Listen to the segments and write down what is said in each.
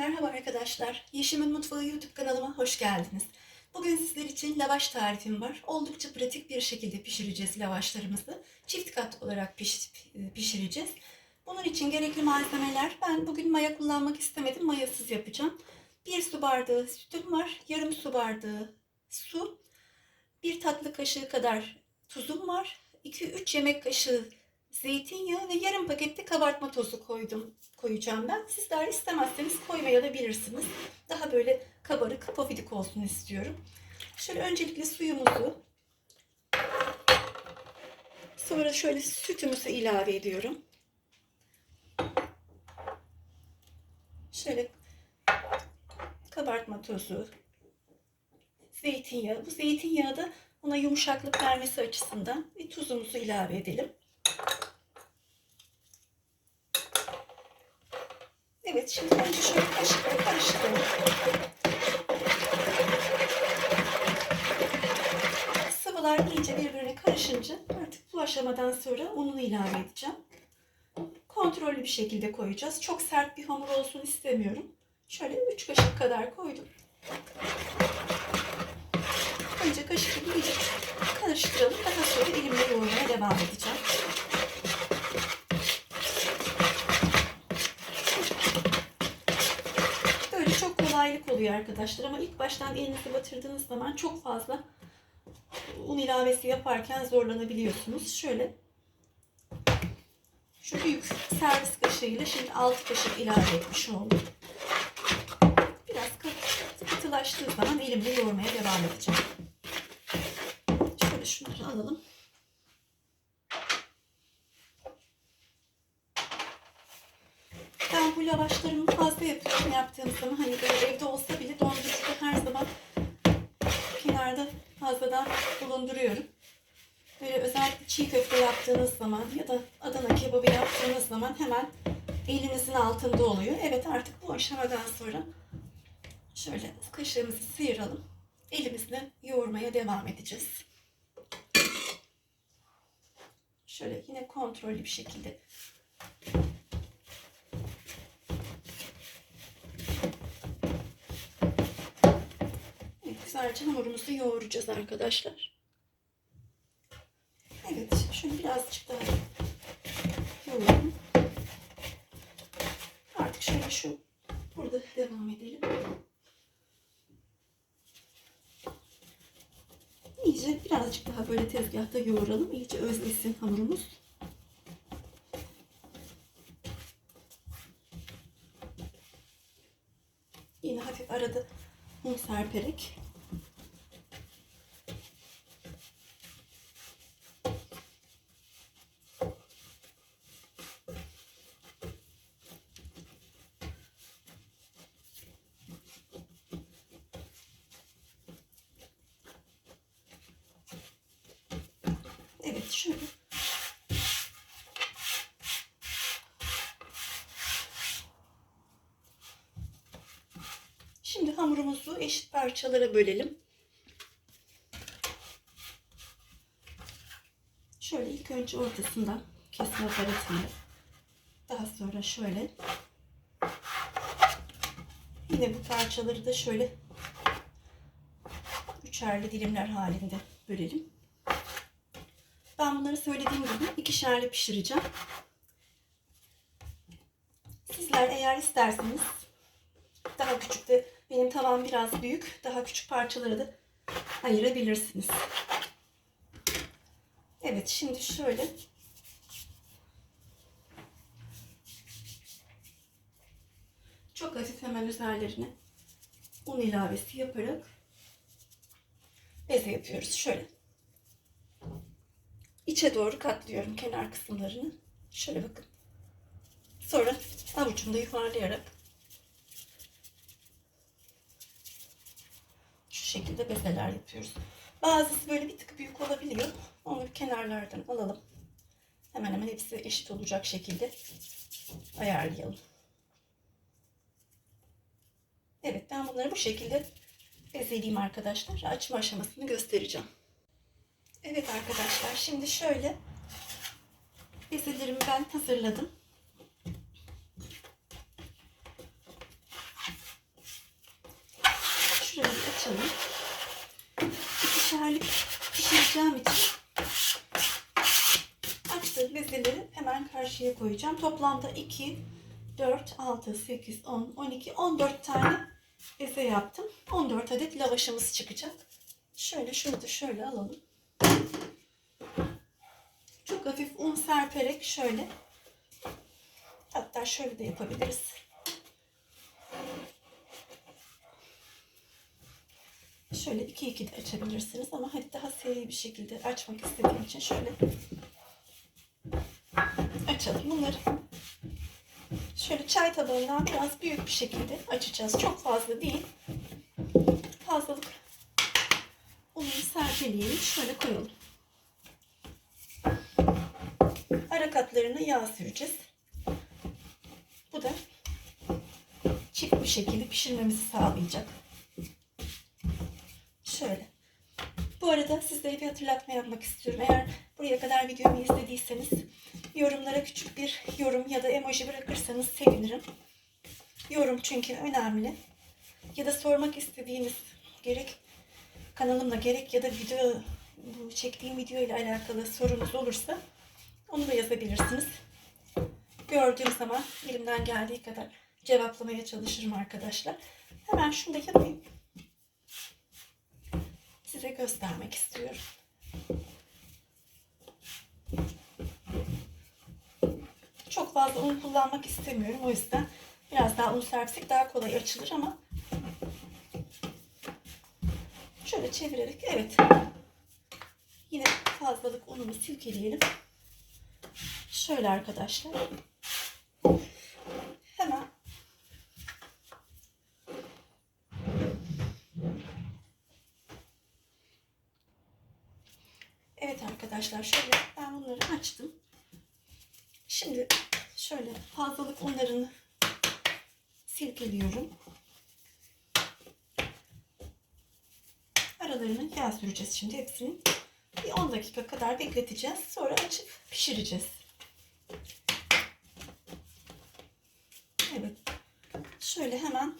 Merhaba arkadaşlar. Yeşim'in Mutfağı YouTube kanalıma hoş geldiniz. Bugün sizler için lavaş tarifim var. Oldukça pratik bir şekilde pişireceğiz lavaşlarımızı. Çift kat olarak piş- pişireceğiz. Bunun için gerekli malzemeler, ben bugün maya kullanmak istemedim, mayasız yapacağım. Bir su bardağı sütüm var, yarım su bardağı su, bir tatlı kaşığı kadar tuzum var, 2-3 yemek kaşığı zeytinyağı ve yarım pakette kabartma tozu koydum koyacağım ben. Sizler istemezseniz koymaya da bilirsiniz. Daha böyle kabarık, pofidik olsun istiyorum. Şöyle öncelikle suyumuzu sonra şöyle sütümüzü ilave ediyorum. Şöyle kabartma tozu, zeytinyağı. Bu zeytinyağı da ona yumuşaklık vermesi açısından bir tuzumuzu ilave edelim. Evet şimdi önce şöyle kaşıkla karıştıralım. Sıvılar iyice birbirine karışınca artık bu aşamadan sonra ununu ilave edeceğim. Kontrollü bir şekilde koyacağız. Çok sert bir hamur olsun istemiyorum. Şöyle 3 kaşık kadar koydum. Önce kaşıkla iyice karıştıralım. Daha sonra elimle yoğurmaya devam edeceğim. Böyle çok kolaylık oluyor arkadaşlar ama ilk baştan elinizi batırdığınız zaman çok fazla un ilavesi yaparken zorlanabiliyorsunuz. Şöyle şu büyük servis kaşığıyla şimdi 6 kaşık ilave etmiş oldum. Biraz kat- katılaştığı zaman elimle yoğurmaya devam edeceğim. Şöyle şunları alalım. Ben bu lavaşlarımı fazla yapıyorum yaptığım zaman hani böyle evde olsa bile dondurucuda her zaman kenarda fazladan bulunduruyorum. Böyle özellikle çiğ köfte yaptığınız zaman ya da Adana kebabı yaptığınız zaman hemen elinizin altında oluyor. Evet artık bu aşamadan sonra şöyle kaşığımızı sıyıralım. Elimizle yoğurmaya devam edeceğiz. Şöyle yine kontrollü bir şekilde Güzelce hamurumuzu yoğuracağız arkadaşlar. Evet, şöyle birazcık daha yoğuralım. Artık şöyle şu burada devam edelim. İyice birazcık daha böyle tezgahta yoğuralım. İyice özlesin hamurumuz. Yine hafif arada un serperek Evet şöyle Şimdi hamurumuzu eşit parçalara bölelim. Şöyle ilk önce ortasından kesme aparatıyla. Daha sonra şöyle. Yine bu parçaları da şöyle üçerli dilimler halinde bölelim. Ben bunları söylediğim gibi ikişerli pişireceğim. Sizler eğer isterseniz daha küçük de benim tavam biraz büyük. Daha küçük parçaları da ayırabilirsiniz. Evet şimdi şöyle çok hafif hemen üzerlerine un ilavesi yaparak beze yapıyoruz. Şöyle içe doğru katlıyorum kenar kısımlarını. Şöyle bakın. Sonra avucumda yuvarlayarak şekilde bezeler yapıyoruz. Bazısı böyle bir tık büyük olabiliyor. Onu kenarlardan alalım. Hemen hemen hepsi eşit olacak şekilde ayarlayalım. Evet ben bunları bu şekilde bezeleyeyim arkadaşlar. Açma aşamasını göstereceğim. Evet arkadaşlar şimdi şöyle bezelerimi ben hazırladım. açalım. İkişerlik pişireceğim için açtığım bezeleri hemen karşıya koyacağım. Toplamda 2, 4, 6, 8, 10, 12, 14 tane beze yaptım. 14 adet lavaşımız çıkacak. Şöyle şunu da şöyle alalım. Çok hafif un serperek şöyle hatta şöyle de yapabiliriz. Şöyle iki iki de açabilirsiniz ama hadi daha seri bir şekilde açmak istediğim için şöyle açalım bunları. Şöyle çay tabağından biraz büyük bir şekilde açacağız. Çok fazla değil. Fazlalık ununu serpeleyelim. Şöyle koyalım. Ara katlarına yağ süreceğiz. Bu da çift bir şekilde pişirmemizi sağlayacak. Şöyle. Bu arada sizlere bir hatırlatma yapmak istiyorum. Eğer buraya kadar videomu izlediyseniz yorumlara küçük bir yorum ya da emoji bırakırsanız sevinirim. Yorum çünkü önemli. Ya da sormak istediğiniz gerek kanalımla gerek ya da video bu çektiğim video ile alakalı sorunuz olursa onu da yazabilirsiniz. Gördüğüm zaman elimden geldiği kadar cevaplamaya çalışırım arkadaşlar. Hemen şunu da yapayım. Size göstermek istiyorum. Çok fazla un kullanmak istemiyorum. O yüzden biraz daha un serpsek daha kolay açılır ama şöyle çevirerek evet yine fazlalık ununu silkeleyelim. Şöyle arkadaşlar. Hemen Evet arkadaşlar şöyle ben bunları açtım. Şimdi şöyle fazlalık unlarını silkeliyorum. Aralarını yağ süreceğiz şimdi hepsini. Bir 10 dakika kadar bekleteceğiz. Sonra açıp pişireceğiz. Evet. Şöyle hemen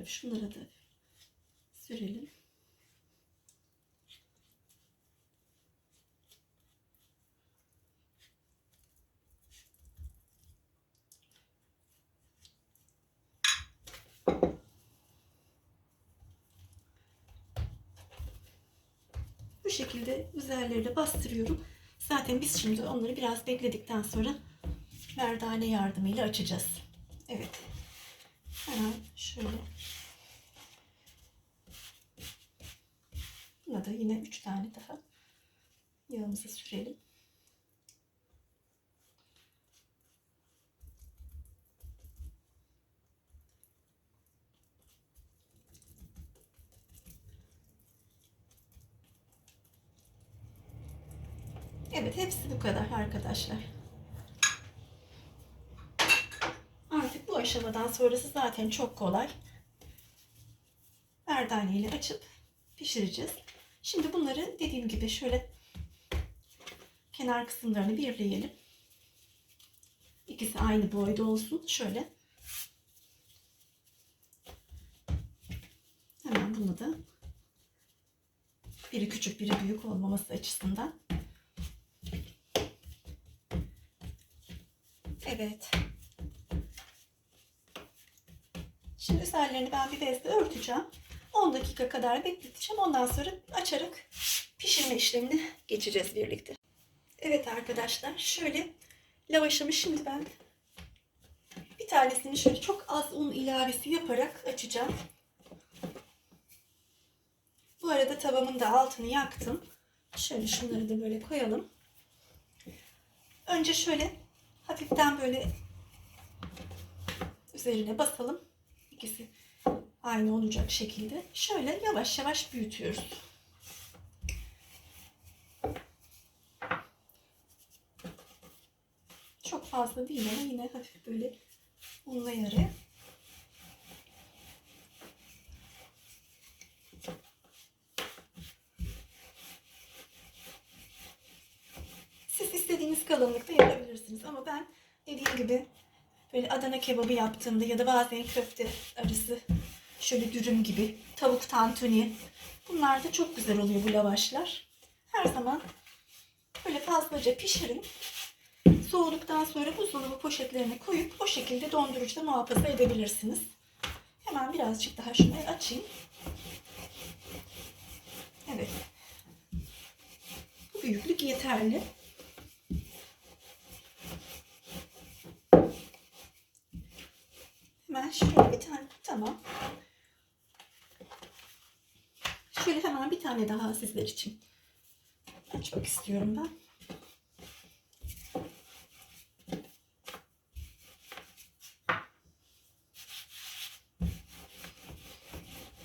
şöyle şunları da sürelim. Bu şekilde üzerlerine bastırıyorum. Zaten biz şimdi onları biraz bekledikten sonra merdane yardımıyla açacağız. Evet. Hemen şöyle. Buna yine 3 tane daha yağımızı sürelim. Evet hepsi bu kadar arkadaşlar. Artık bu aşamadan sonrası zaten çok kolay. Merdane ile açıp pişireceğiz. Şimdi bunları dediğim gibi şöyle kenar kısımlarını birleyelim. İkisi aynı boyda olsun. Şöyle. Hemen bunu da biri küçük biri büyük olmaması açısından Evet. Şimdi üzerlerini ben bir bezle örteceğim. 10 dakika kadar bekleteceğim. Ondan sonra açarak pişirme işlemine geçeceğiz birlikte. Evet arkadaşlar şöyle lavaşımı şimdi ben bir tanesini şöyle çok az un ilavesi yaparak açacağım. Bu arada tavamın da altını yaktım. Şöyle şunları da böyle koyalım. Önce şöyle hafiften böyle üzerine basalım. İkisi aynı olacak şekilde. Şöyle yavaş yavaş büyütüyoruz. Çok fazla değil ama yine hafif böyle unlayarak. kalınlıkta yapabilirsiniz. Ama ben dediğim gibi böyle Adana kebabı yaptığımda ya da bazen köfte arası şöyle dürüm gibi tavuk tantuni bunlar da çok güzel oluyor bu lavaşlar. Her zaman böyle fazlaca pişirin. Soğuduktan sonra buzdolabı poşetlerine koyup o şekilde dondurucuda muhafaza edebilirsiniz. Hemen birazcık daha şunu açayım. Evet. Bu büyüklük yeterli. Hemen şöyle bir tane tamam. Şöyle hemen bir tane daha sizler için açmak istiyorum ben.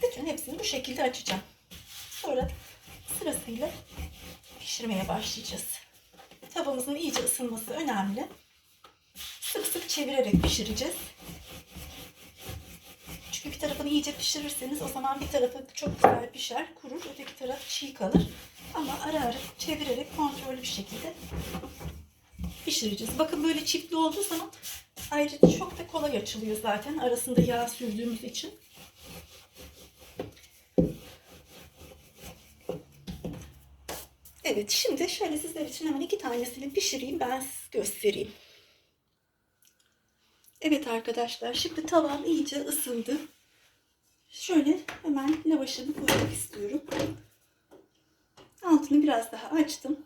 Bütün hepsini bu şekilde açacağım. Sonra sırasıyla pişirmeye başlayacağız. Tavamızın iyice ısınması önemli. Sık sık çevirerek pişireceğiz. Bir tarafını iyice pişirirseniz o zaman bir tarafı çok güzel pişer, kurur, öteki taraf çiğ kalır. Ama ara ara çevirerek kontrollü bir şekilde pişireceğiz. Bakın böyle çiftli olduğu zaman ayrıca çok da kolay açılıyor zaten arasında yağ sürdüğümüz için. Evet şimdi şöyle sizler için hemen iki tanesini pişireyim ben göstereyim. Evet arkadaşlar şimdi tavam iyice ısındı. Şöyle hemen lavaşımı koymak istiyorum. Altını biraz daha açtım.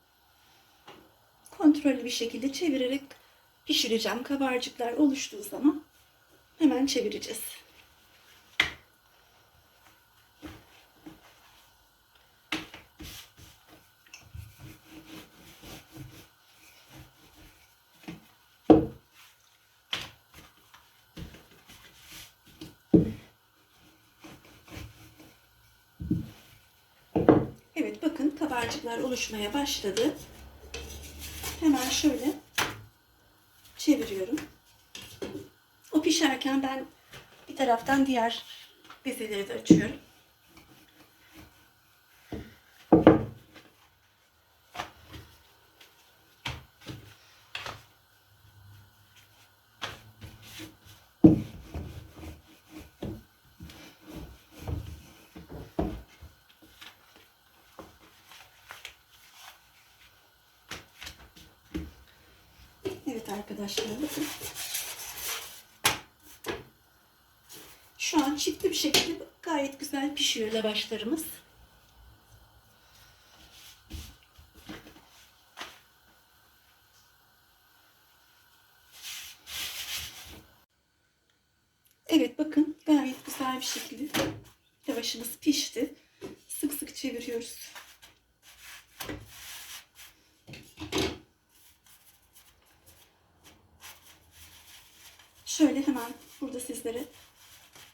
Kontrollü bir şekilde çevirerek pişireceğim. Kabarcıklar oluştuğu zaman hemen çevireceğiz. Evet bakın kabarcıklar oluşmaya başladı. Hemen şöyle çeviriyorum. O pişerken ben bir taraftan diğer bezeleri de açıyorum. Evet arkadaşlar bakın. Şu an çiftli bir şekilde gayet güzel pişiyor lavaşlarımız. Evet bakın gayet güzel bir şekilde lavaşımız pişti. Sık sık çeviriyoruz. Şöyle hemen burada sizlere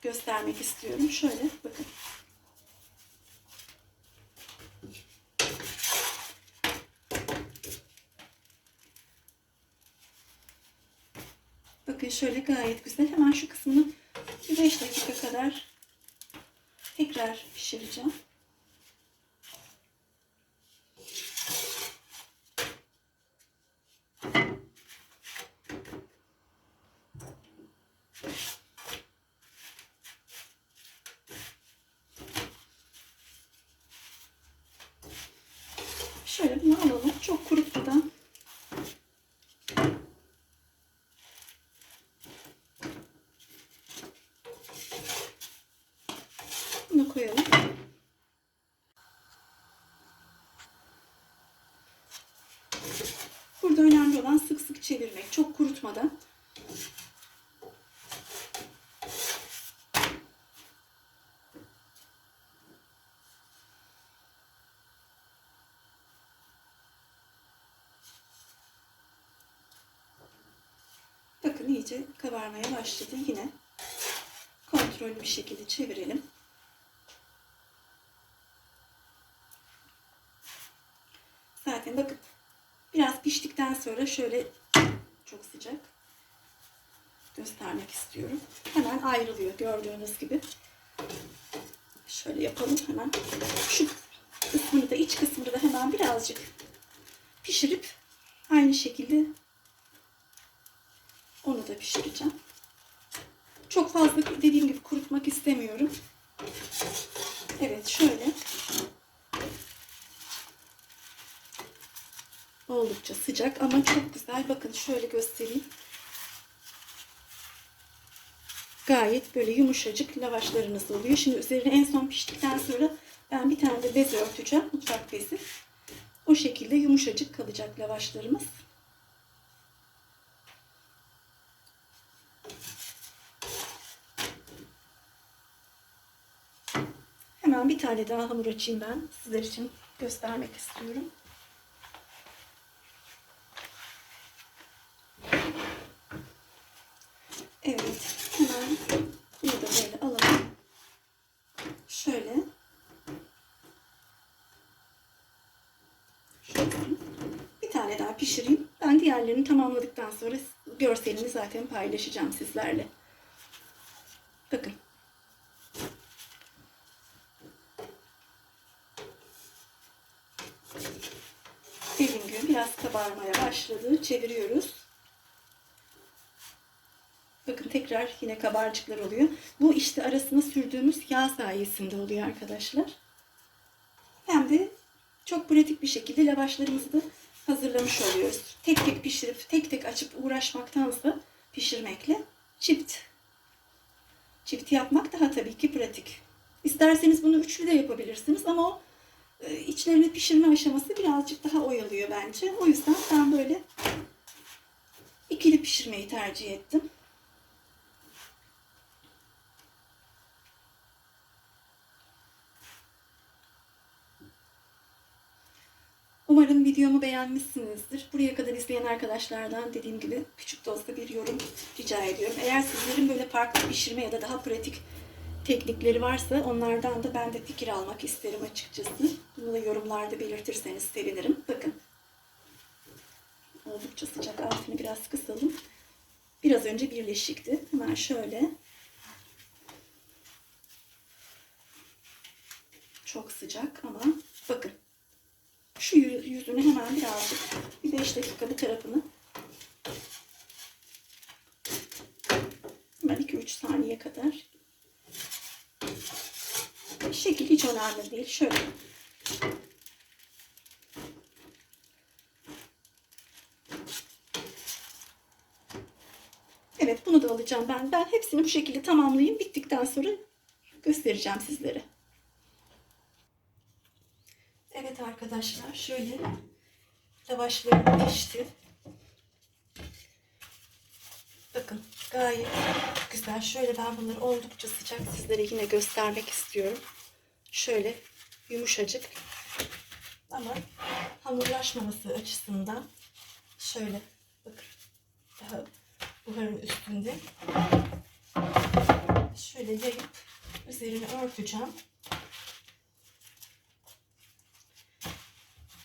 göstermek istiyorum. Şöyle bakın. Bakın şöyle gayet güzel. Hemen şu kısmını bir 5 dakika kadar tekrar pişireceğim. Şöyle bunu alalım. Çok kurutmadan. Bunu koyalım. Burada önemli olan sık sık çevirmek. Çok kurutmadan. Bakın iyice kabarmaya başladı. Yine kontrollü bir şekilde çevirelim. Zaten bakın biraz piştikten sonra şöyle çok sıcak göstermek istiyorum. Hemen ayrılıyor gördüğünüz gibi. Şöyle yapalım hemen. Şu kısmını da iç kısmını da hemen birazcık pişirip aynı şekilde onu da pişireceğim. Çok fazla dediğim gibi kurutmak istemiyorum. Evet şöyle. Oldukça sıcak ama çok güzel. Bakın şöyle göstereyim. Gayet böyle yumuşacık lavaşlarınız oluyor. Şimdi üzerine en son piştikten sonra ben bir tane de bez örteceğim. Mutfak bezi. O şekilde yumuşacık kalacak lavaşlarımız. Hemen bir tane daha hamur açayım ben. Sizler için göstermek istiyorum. Evet. Hemen bunu da böyle alalım. Şöyle. Şöyle. Bir tane daha pişireyim. Ben diğerlerini tamamladıktan sonra görselini zaten paylaşacağım sizlerle. Bakın. Dediğim gibi biraz kabarmaya başladı. Çeviriyoruz. Bakın tekrar yine kabarcıklar oluyor. Bu işte arasına sürdüğümüz yağ sayesinde oluyor arkadaşlar. Hem de çok pratik bir şekilde lavaşlarımızı da hazırlamış oluyoruz. Tek tek pişirip tek tek açıp uğraşmaktansa pişirmekle çift çift yapmak daha tabii ki pratik. İsterseniz bunu üçlü de yapabilirsiniz ama o içlerini pişirme aşaması birazcık daha oyalıyor bence. O yüzden ben böyle ikili pişirmeyi tercih ettim. Umarım videomu beğenmişsinizdir. Buraya kadar izleyen arkadaşlardan dediğim gibi küçük de olsa bir yorum rica ediyorum. Eğer sizlerin böyle farklı pişirme ya da daha pratik teknikleri varsa onlardan da ben de fikir almak isterim açıkçası. Bunu da yorumlarda belirtirseniz sevinirim. Bakın. Oldukça sıcak. Altını biraz kısalım. Biraz önce birleşikti. Hemen şöyle. Çok sıcak ama bakın. Şu yüzünü hemen birazcık bir 5 dakika bu tarafını hemen 2-3 saniye kadar şekil hiç önemli değil. Şöyle Evet bunu da alacağım ben. Ben hepsini bu şekilde tamamlayayım. Bittikten sonra göstereceğim sizlere. Evet arkadaşlar şöyle lavaşlarım pişti. Bakın gayet güzel. Şöyle ben bunları oldukça sıcak sizlere yine göstermek istiyorum. Şöyle yumuşacık ama hamurlaşmaması açısından şöyle bakın daha buharın üstünde şöyle yayıp üzerini örteceğim.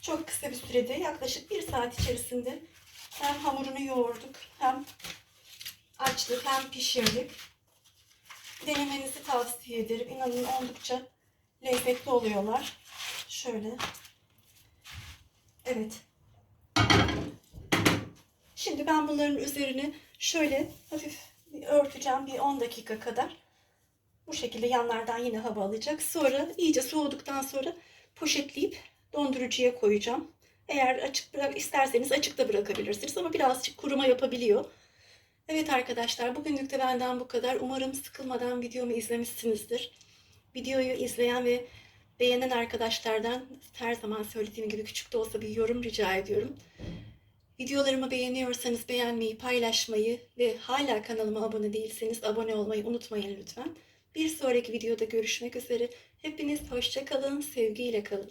Çok kısa bir sürede yaklaşık bir saat içerisinde hem hamurunu yoğurduk hem açtık hem pişirdik. Denemenizi tavsiye ederim. İnanın oldukça lezzetli oluyorlar. Şöyle. Evet. Şimdi ben bunların üzerini şöyle hafif örteceğim bir 10 dakika kadar. Bu şekilde yanlardan yine hava alacak. Sonra iyice soğuduktan sonra poşetleyip dondurucuya koyacağım. Eğer açık bırak isterseniz açıkta bırakabilirsiniz ama birazcık kuruma yapabiliyor. Evet arkadaşlar bugünlük de benden bu kadar. Umarım sıkılmadan videomu izlemişsinizdir. Videoyu izleyen ve beğenen arkadaşlardan her zaman söylediğim gibi küçük de olsa bir yorum rica ediyorum. Videolarımı beğeniyorsanız beğenmeyi, paylaşmayı ve hala kanalıma abone değilseniz abone olmayı unutmayın lütfen. Bir sonraki videoda görüşmek üzere. Hepiniz hoşça kalın, sevgiyle kalın.